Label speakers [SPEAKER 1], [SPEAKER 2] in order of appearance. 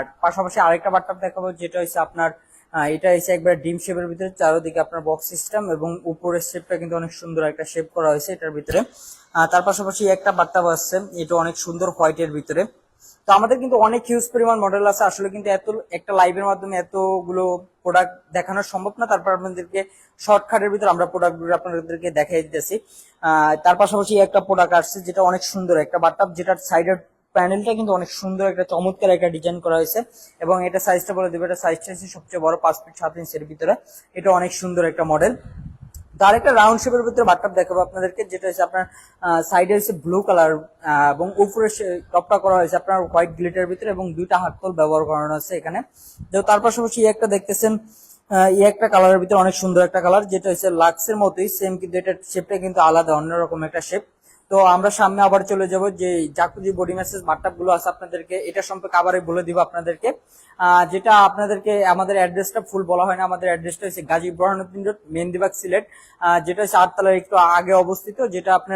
[SPEAKER 1] আর পাশাপাশি আরেকটা বাট্টাপ দেখাবো, যেটা হচ্ছে আপনার এটা হচ্ছে একবার ডিম শেপের ভিতরে, চারোদিকে আপনার বক্স সিস্টেম এবং উপরের শেপটা কিন্তু অনেক সুন্দর একটা শেপ করা হয়েছে এটার ভিতরে। তার পাশাপাশি একটা বাট্টাপ আসছে এটা অনেক সুন্দর হোয়াইটের ভিতরে। তো আমাদের কিন্তু অনেক হিউজ পরিমাণ মডেল আছে, আসলে কিন্তু এত, একটা লাইভের মাধ্যমে এতগুলো প্রোডাক্ট দেখানো সম্ভব না, তারপর আপনাদেরকে শর্টকাটের ভিতরে আমরা প্রোডাক্টগুলো আপনাদেরকে দেখাই দিতেছি। তার পাশাপাশি একটা প্রোডাক্ট আসছে, যেটা অনেক সুন্দর একটা বাট্টাপ যেটার সাইডের প্যানেলটা কিন্তু অনেক সুন্দর একটা চমৎকার একটা ডিজাইন করা হয়েছে এবং এটা সাইজটা বলে দেবে, এটা সাইজটা হচ্ছে সবচেয়ে বড় পাঁচ ফিট সাত ইঞ্চের ভিতরে। এটা অনেক সুন্দর একটা মডেল তার একটা রাউন্ড শেপের ভিতরে বাট্টাপ দেখাবো আপনাদেরকে, যেটা হচ্ছে আপনার সাইডে হচ্ছে ব্লু কালার এবং উপরে টপটা করা হয়েছে আপনার হোয়াইট গ্লিটার ভিতরে এবং দুইটা হাতকল ব্যবহার করানো আছে এখানে। তো তার পাশাপাশি একটা দেখতেছেন এই একটা কালারের ভিতরে অনেক সুন্দর একটা কালার যেটা হচ্ছে লাক্সের মতোই সেম কিন্তু এটার শেপটা কিন্তু আলাদা, অন্যরকম একটা শেপ তো আমরা সামনে আবার চলে যাব যে জাকুজি বডি ম্যাসেজ মাঠটা গুলো আছে আপনাদেরকে, এটা সম্পর্কে আবারই বলে দিব আপনাদেরকে। যেটা আপনাদেরকে আমাদের অ্যাড্রেসটা ফুল বলা হয় না, আমাদের অ্যাড্রেসটা হচ্ছে গাজী ব্রহানুদ্দিন রোড মেহেন্দিবাগ সিলেট। যেটা হচ্ছে আটতলার একটু আগে অবস্থিত, যেটা আপনার